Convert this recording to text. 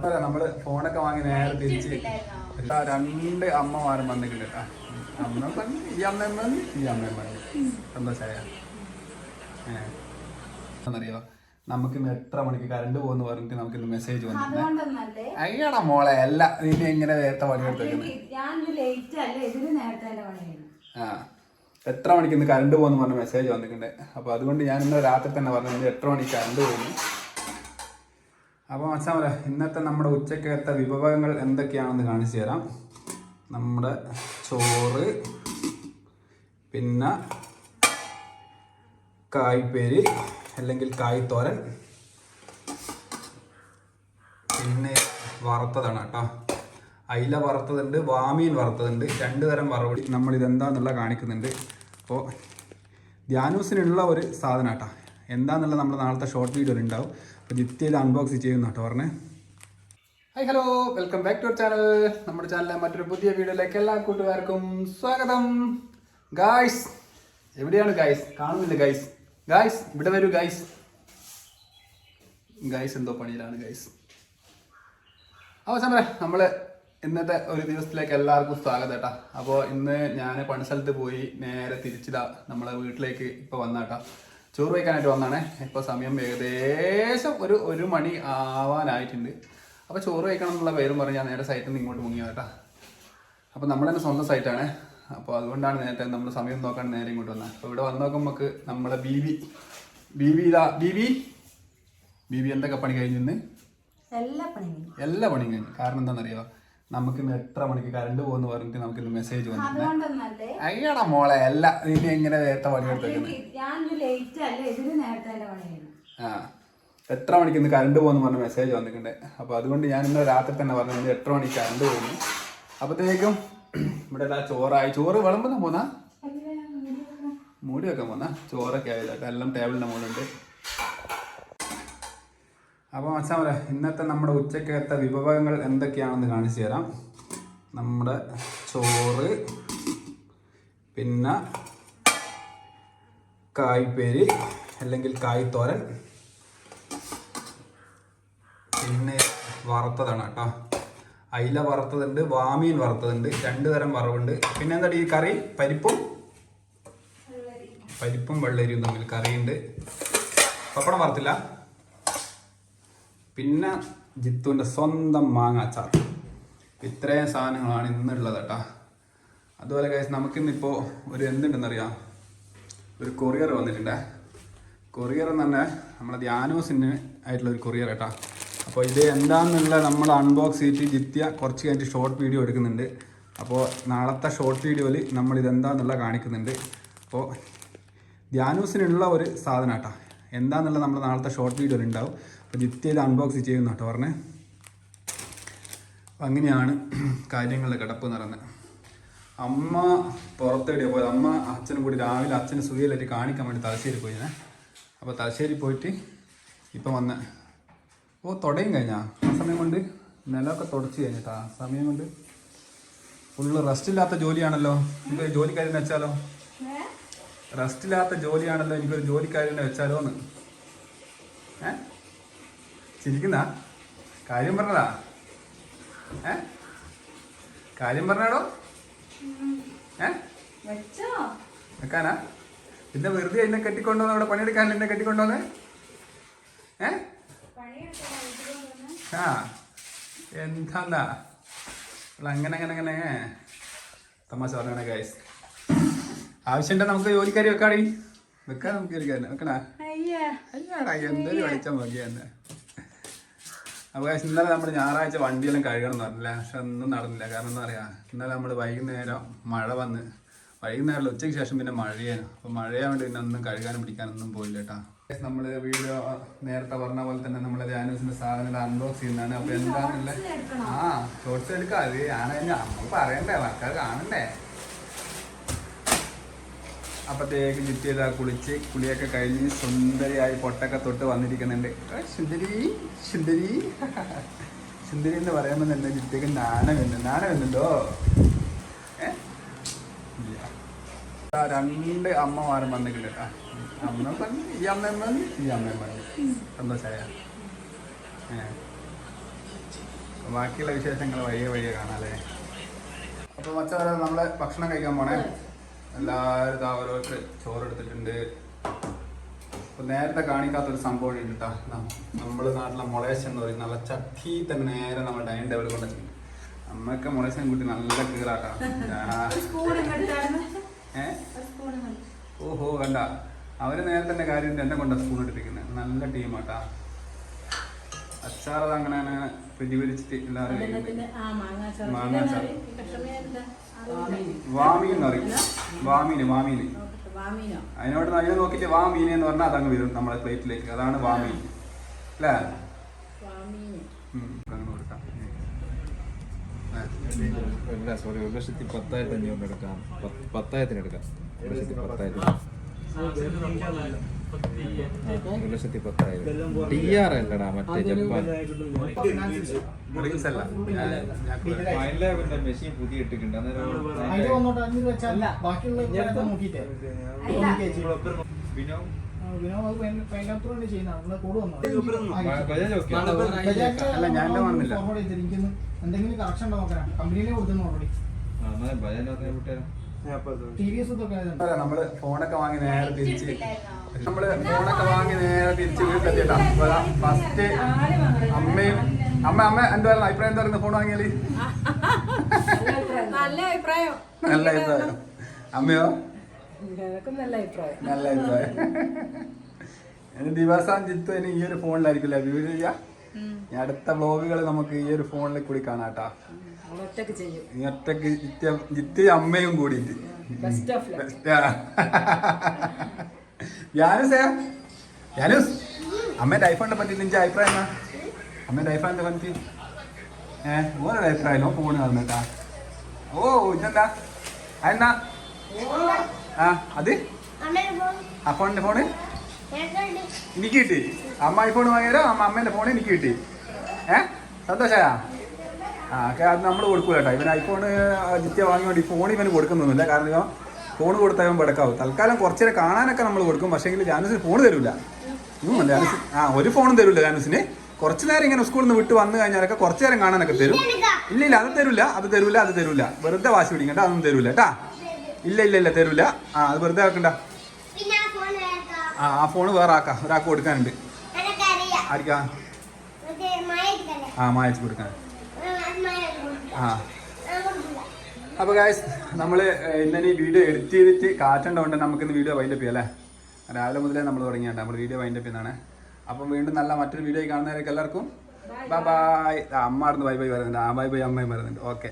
അല്ല, നമ്മൾ ഫോണൊക്കെ വാങ്ങി നേരെ തിരിച്ച് രണ്ട് അമ്മമാരും വന്നിട്ടുണ്ട്. കേട്ടാ അമ്മ പറഞ്ഞു ഈ അമ്മയും പറഞ്ഞു ഈ അമ്മയും പറഞ്ഞു. സന്തോഷായ? എന്നറിയോ? നമുക്ക് ഇന്ന് എത്ര മണിക്ക് കറണ്ട് പോകുന്ന പറഞ്ഞിട്ട് നമുക്ക് ഇന്ന് മെസ്സേജ് വന്നിട്ടുണ്ട് അയ്യടാ മോളെ അല്ല നീ എങ്ങനെ നേരത്തെ പണിയെടുത്തേക്കുന്നത് ഞാൻ ലേറ്റ് അല്ല ഇതിന് നേരത്തെ തന്നെ ആ. എത്ര മണിക്ക് ഇന്ന് കറണ്ട് പോകുന്നു പറഞ്ഞ മെസ്സേജ് വന്നിട്ടുണ്ട്. അപ്പോൾ അതുകൊണ്ട് ഞാൻ ഇന്ന് രാത്രി തന്നെ പറഞ്ഞു എത്ര മണിക്ക് കറണ്ട് പോകുന്നു? അപ്പോൾ പറയാം ഇന്നത്തെ നമ്മുടെ ഉച്ചക്കത്തെ വിഭവങ്ങൾ എന്തൊക്കെയാണെന്ന് കാണിച്ചു തരാം. നമ്മുടെ ചോറ് പിന്നെ കായ്പേരി അല്ലെങ്കിൽ കായ്ത്തോരൻ. പിന്നെ വറുത്തതാണ് കേട്ടോ. അയില വറുത്തതുണ്ട് വാമീൻ വറുത്തതുണ്ട് രണ്ട് തരം വറവ്. നമ്മൾ ഇതെന്താന്നുള്ള കാണിക്കുന്നുണ്ട്. അപ്പോൾ ധ്യാനൂസിനുള്ള ഒരു സാധനം കേട്ടോ എന്താന്നുള്ള നമ്മൾ നാളത്തെ ഷോർട്ട് വീഡിയോയിൽ ഉണ്ടാവും അപ്പോൾ ജിത്തി അൺബോക്സ് ചെയ്യുന്നു കേട്ടോ പറഞ്ഞേ. Hi hello welcome back to our channel നമ്മുടെ ചാനലിലെ മറ്റൊരു പുതിയ വീഡിയോയിലേക്ക് എല്ലാ കൂട്ടുകാർക്കും സ്വാഗതം. ഗായ്സ് എവിടെയാണ് ഗായ്സ് കാണുന്നില്ല ഗായ്സ് ഗായ്സ് ഇവിടെ വരൂ ഗായ്സ് ഗായ്സ് എന്തോ പണിയിലാണ് ഗായ്സ് സമര നമ്മൾ ഇന്നത്തെ ഒരു ദിവസത്തിലേക്ക് എല്ലാവർക്കും സ്വാഗതം കേട്ടാ അപ്പോൾ ഇന്ന് ഞാൻ പണിസ്ഥലത്ത് പോയി നേരെ തിരിച്ചിതാ നമ്മളെ വീട്ടിലേക്ക് ഇപ്പോൾ വന്നാട്ടാ. ചോറ് വയ്ക്കാനായിട്ട് വന്നാണേ. ഇപ്പോൾ സമയം ഏകദേശം ഒരു ഒരു മണി ആവാനായിട്ടുണ്ട്. അപ്പോൾ ചോറ് വയ്ക്കണം എന്നുള്ള പേരും പറഞ്ഞ് ഞാൻ നേരെ സൈറ്റിൽ നിന്ന് ഇങ്ങോട്ട് മുങ്ങിയത് കേട്ടാ അപ്പോൾ നമ്മൾ തന്നെ സ്വന്തം സൈറ്റാണ്. അപ്പോൾ അതുകൊണ്ടാണ് നേരത്തെ നമ്മൾ സമയം നോക്കാൻ നേരെ ഇങ്ങോട്ട് വന്നത് അപ്പോൾ ഇവിടെ വന്ന് നോക്കുമ്പോൾ നമുക്ക് നമ്മളെ ബി വി ബി വി ഇതാ. ബി വി ബി വി എന്തൊക്കെ പണി കഴിഞ്ഞിന്ന് എല്ലാ പണിയും എല്ലാ പണിയും കഴിഞ്ഞു. കാരണം എന്താണെന്നറിയോ? നമുക്ക് ഇന്ന് എത്ര മണിക്ക് കറണ്ട് പോകുന്നു പറഞ്ഞിട്ട് നമുക്ക് ഇന്ന് മെസ്സേജ് വന്നിട്ടുണ്ട് അയ്യടാ മോളെ അല്ല ഇനി എങ്ങനെ നേരത്തെ പണിയെടുത്തേക്കുന്നത് ആ. എത്ര മണിക്ക് ഇന്ന് കറണ്ട് പോകുന്നു പറഞ്ഞ മെസ്സേജ് വന്നിട്ടുണ്ട്. അപ്പോൾ അതുകൊണ്ട് ഞാൻ ഇന്ന് രാത്രി തന്നെ പറഞ്ഞു എത്ര മണിക്ക് കറണ്ട് പോകുന്നു. അപ്പോഴത്തേക്കും ഇവിടെ എല്ലാ ചോറായി. ചോറ് വിളമ്പുന്ന പോന്നാ? മൂടി വെക്കാൻ പോന്നാ? ചോറൊക്കെ ആയില്ല. എല്ലാം ടേബിളിന്റെ മുകളിലുണ്ട്. അപ്പോൾ മച്ചാമല ഇന്നത്തെ നമ്മുടെ ഉച്ചക്കത്തെ വിഭവങ്ങൾ എന്തൊക്കെയാണെന്ന് കാണിച്ചു തരാം. നമ്മുടെ ചോറ് പിന്നെ കായ്പേരി അല്ലെങ്കിൽ കായ്ത്തോരൻ പിന്നെ വറുത്തതാണ് കേട്ടോ. അയില വറുത്തതുണ്ട് വാമീൻ വറുത്തതുണ്ട് രണ്ട് തരം വറവുണ്ട്. പിന്നെ എന്താ ഈ കറി? പരിപ്പും? പരിപ്പും വെള്ളരിയും തമ്മിൽ കറിയുണ്ട്. പപ്പടം വറുത്തില്ല? പിന്നെ ജിത്തുവിന്റെ സ്വന്തം മാങ്ങ അച്ചാർ. ഇത്രയും സാധനങ്ങളാണ് ഇന്നുള്ളത് കേട്ടോ. അതുപോലെ കഴിച്ച് നമുക്കിന്നിപ്പോൾ ഒരു എന്തുണ്ടെന്നറിയാം? ഒരു കൊറിയർ വന്നിട്ടുണ്ടേ. കൊറിയർ എന്ന് പറഞ്ഞാൽ നമ്മളെ ധ്യാനോസിന് ആയിട്ടുള്ള ഒരു കൊറിയർ കേട്ടോ. അപ്പോൾ ഇത് എന്താണെന്നുള്ള നമ്മൾ അൺബോക്സ് ചെയ്തിട്ട് ജിത്യ കുറച്ച് കഴിഞ്ഞിട്ട് ഷോർട്ട് വീഡിയോ എടുക്കുന്നുണ്ട്. അപ്പോൾ നാളത്തെ ഷോർട്ട് വീഡിയോയിൽ നമ്മൾ ഇതെന്താണെന്നുള്ള കാണിക്കുന്നുണ്ട്. അപ്പോൾ ധ്യാനൂസിനുള്ള ഒരു സാധനം കേട്ടോ. എന്താന്നുള്ള നമ്മൾ നാളത്തെ ഷോർട്ട് വീഡിയോയിൽ ഉണ്ടാവും. ജിത്യ ഇത് അൺബോക്സ് ചെയ്യുന്ന കേട്ടോ പറഞ്ഞേ. അപ്പം അങ്ങനെയാണ് കാര്യങ്ങളുടെ കിടപ്പ് നടന്നത് അമ്മ പുറത്തേടിയ പോയത്? അമ്മ അച്ഛനും കൂടി രാവിലെ അച്ഛന് സുഖയിലായിട്ട് കാണിക്കാൻ വേണ്ടി തലശ്ശേരി പോയി ഞാൻ അപ്പോൾ തലശ്ശേരി പോയിട്ട് ഇപ്പം വന്ന്. ഓ തുടയും കഴിഞ്ഞാ? ആ സമയം കൊണ്ട് നിലമൊക്കെ തുടച്ച് കഴിഞ്ഞിട്ടാ? ആ സമയം കൊണ്ട് ഫുള്ള് റെസ്റ്റ് ഇല്ലാത്ത ജോലിയാണല്ലോ. എനിക്കൊരു ജോലിക്കാരനെ വെച്ചാലോ? റെസ്റ്റ് ഇല്ലാത്ത ജോലിയാണല്ലോ എനിക്കൊരു ജോലിക്കാരനെ വെച്ചാലോ എന്ന് ഏ? ചിരിക്കുന്ന? കാര്യം പറഞ്ഞതാ? ഏ? കാര്യം പറഞ്ഞാടോ? ഏ? വെക്കാനാ? പിന്നെ വെറുതെ എന്നെ കെട്ടിക്കൊണ്ടോന്ന് അവിടെ പണിയെടുക്കാൻ എന്നെ കെട്ടിക്കൊണ്ടോന്ന് ഏ? ആ എന്താന്നാ? അങ്ങനെ അങ്ങനെ അങ്ങനെ തമാശ പറഞ്ഞാണ് ഗൈസ് ആവശ്യമുണ്ടെ നമുക്ക് ജോലിക്കാരി വെക്കാടി? വെക്കാൻ നമുക്ക് ജോലിക്കാരനെ. വെക്കണാ? അയ്യാ. അയ്യാടാ എന്തൊരു വെളിച്ചം മതിയെന്ന് അപ്പോൾ കാശ് ഇന്നലെ നമ്മൾ ഞായറാഴ്ച വണ്ടിയെല്ലാം കഴുകണം എന്ന് പറഞ്ഞില്ല? പക്ഷെ ഒന്നും നടന്നില്ല. കാരണം എന്താ പറയുക ഇന്നലെ നമ്മൾ വൈകുന്നേരം മഴ വന്ന് വൈകുന്നേരം ഉച്ചയ്ക്ക് ശേഷം പിന്നെ മഴയാണ്. അപ്പോൾ വേണ്ടി പിന്നെ ഒന്നും കഴുകാനും പിടിക്കാനൊന്നും പോയില്ല കേട്ടോ. നമ്മൾ വീഡിയോ നേരത്തെ പറഞ്ഞ പോലെ തന്നെ നമ്മൾ ജാനൂസിന്റെ സാധനം അൺബോക്സ് ചെയ്യുന്നതാണ്. അപ്പോൾ എന്താണെന്നില്ല ആ ഷോർട്സ് എടുക്കാം. അത് ആണ് നമ്മൾ പറയണ്ടേ വർക്കാർ കാണണ്ടേ? അപ്പത്തേക്ക് ചുറ്റി ചെയ്താൽ കുളിച്ച് കുളിയൊക്കെ കഴിഞ്ഞ് സുന്ദരിയായി പൊട്ടൊക്കെ തൊട്ട് വന്നിരിക്കുന്നുണ്ട്. സുന്ദരി സുന്ദരി. സുന്ദരി എന്ന് പറയുമ്പോൾ തന്നെ ചുറ്റിക്ക് നാണം നാണമെന്നുണ്ടോ രണ്ട് അമ്മമാരും വന്നിട്ടുണ്ട്. കേട്ടോ അമ്മ പറഞ്ഞു ഈ അമ്മയും പറഞ്ഞു ഈ അമ്മയും പറഞ്ഞു സന്തോഷമായ ബാക്കിയുള്ള വിശേഷങ്ങൾ വഴിയെ വഴിയെ കാണാല്ലേ അപ്പൊ മച്ചവരെ നമ്മൾ ഭക്ഷണം കഴിക്കാൻ പോണേ? എല്ലാവരും ഇതാ ഓരോരുത്തർ ചോറ് എടുത്തിട്ടുണ്ട് അപ്പൊ നേരത്തെ കാണിക്കാത്തൊരു സംഭവം ഉണ്ട് കേട്ടോ നമ്മുടെ നാട്ടിലെ മുളേശ് എന്ന് പറയും. നല്ല ചട്ടി തന്നെ നേരെ നമ്മൾ ഡൈനിങ് ടേബിൾ കൊണ്ടുവച്ചിട്ടുണ്ട് നമ്മൾക്ക് മുളേശൻ കുട്ടി നല്ല കീറാട്ടാ. ഓഹോ കണ്ട അവർ നേരത്തെ തന്നെ കാര്യം എന്നെ കൊണ്ട സ്പൂൺ എടുപ്പിക്കുന്നത് നല്ല ടീമാട്ടാ അച്ചാറത് അങ്ങനെ അങ്ങനെ പിടിപിടിച്ചിട്ട് എല്ലാവരും കഴിക്കുന്നത്. അതിനകത്തിന് ആ മാങ്ങാച്ചാറ്. അങ്ങനെ അങ്ങനെ പ്രതിഫലിച്ചിട്ട് എല്ലാവരും എന്താ? അറിയില്ല. വാമീൻ എന്ന് പറയും. വാമീന് വാമീന്. നോക്കട്ടെ, വാമീനോ? അതിനോട് അതിനെ നോക്കിയിട്ട് വാമീൻ എന്ന് പറഞ്ഞാൽ അതങ്ങ് വരും നമ്മുടെ പ്ലേറ്റിലേക്ക്. അതാണ് വാമീൻ. അല്ലേ? വാമീന്. അല്ല സോറി ഒരു ലക്ഷത്തി പത്തായിരത്തി അഞ്ഞൂറിന് എടുക്കാം. പത്ത്- പത്തായിരത്തിന് എടുക്കാം. ഒരു ലക്ഷത്തി പത്തായിരത്തിന് ഒരു ലക്ഷത്തി പത്തായിരം ടി ആർ അല്ലടാ മറ്റേ ജപ്പാൻ. മെഷീൻ പുതിയ ഇട്ടിട്ടുണ്ട്. അല്ല. ഞാൻ എന്തെങ്കിലും കറക്ഷൻ ഉണ്ടോ നോക്കണം. കമ്പനിയിലെ കൊടുത്തു ഓൾറെഡി ബജാജ് നോക്കാൻ വിട്ടുതരാം നമ്മൾ ഫോണൊക്കെ വാങ്ങി നേരെ തിരിച്ച് നമ്മൾ ഫോണൊക്കെ വാങ്ങി നേരെ തിരിച്ച് വീട്ടിലെത്തിട്ടാ ഫസ്റ്റ് അമ്മയും അമ്മ അമ്മ എന്താ പറയുക അഭിപ്രായം എന്താ പറയുന്നത്? ഫോൺ വാങ്ങിയാൽ? നല്ല അഭിപ്രായം. നല്ല അഭിപ്രായം. അമ്മയോ? നല്ല അഭിപ്രായം. നല്ല അഭിപ്രായം. ഇനി ദിവസം ജിത്തു ഇനി ഈ ഒരു ഫോണിലായിരിക്കില്ല വ്യൂ ചെയ്യാ? അടുത്ത വ്ലോഗുകൾ നമുക്ക് ഈ ഒരു ഫോണിൽ കൂടി കാണാട്ടാ ഒറ്റയ്ക്ക് ജിത്ത് അമ്മയും കൂടിയിട്ട്. ഞാനും ഓഫ് ഞാനും അമ്മേന്റെ ഐഫോണിനെ പറ്റി നിന്റെ അഭിപ്രായം എന്നാ അമ്മേന്റെ ഐഫോണിനെ പറ്റി? ഏഹ് ഓരോ അഭിപ്രായമല്ലോ ഫോണ് കാണുന്നേട്ടാ ഓ ഇതെന്താ? അതെന്നാ ആ അത്? ആ ഫോണിന്റെ ഫോണ് എനിക്ക് കിട്ടി. അമ്മ ഐഫോൺ വാങ്ങിയാലോ അമ്മ അമ്മേന്റെ ഫോൺ എനിക്ക് കിട്ടി. ഏഹ് സന്തോഷായ? ആ അത് നമ്മൾ കൊടുക്കൂല കേട്ടോ. ഇവൻ ഐഫോൺ ജിത്യ വാങ്ങിയോണ്ട് വേണ്ടി ഫോൺ ഇവന് കൊടുക്കുന്നൊന്നുമില്ല. കാരണം ഇവൻ ഫോൺ കൊടുത്താൽ ഇവൻ പെടക്കാവും. തൽക്കാലം കുറച്ചേരെ കാണാനൊക്കെ നമ്മൾ കൊടുക്കും. പക്ഷേങ്കിൽ ജാനുസിന് ഫോൺ തരില്ല ജാനുസ് ആ ഒരു ഫോണും തരില്ല ജാനുസിന് കുറച്ച് നേരം ഇങ്ങനെ സ്കൂളിൽ നിന്ന് വിട്ട് വന്നു കഴിഞ്ഞാലൊക്കെ കുറച്ച് നേരം കാണാനൊക്കെ തരും. ഇല്ല ഇല്ല അത് തരില്ല അത് തരില്ല അത് തരില്ല വെറുതെ വാശി പിടിക്കണ്ട അതൊന്നും തരില്ല കേട്ടാ. ഇല്ല ഇല്ല ഇല്ല തരില്ല ആ അത് വെറുതെ ആക്കണ്ട. ആ ആ ഫോൺ വേറെ ആക്കാം. ഒരാൾക്ക് കൊടുക്കാനുണ്ട്. ആർക്കാ? ആ മായച്ച് കൊടുക്കാൻ. ആ. ഞാൻ അപ്പോൾ ഗായ്സ് നമ്മൾ ഇന്നലെ ഈ വീഡിയോ എഡിറ്റ് ചെയ്തിട്ട് കാറ്റുണ്ടോണ്ട് നമുക്കിന്ന് വീഡിയോ വൈൻഡപ്പ് ചെയ്യാം അല്ലേ രാവിലെ മുതലേ നമ്മൾ തുടങ്ങിയാണ് നമ്മൾ വീഡിയോ വൈൻഡപ്പ് ചെയ്യുന്നതാണ്. അപ്പം വീണ്ടും നല്ല മറ്റൊരു വീഡിയോ കാണുന്നവരൊക്കെ എല്ലാവർക്കും ബൈ ബൈ അമ്മ ആയിരുന്നു ബൈ ബൈ പറയുന്നുണ്ട്. ആ ബൈ ബൈ അമ്മയും പറയുന്നുണ്ട്. ഓക്കെ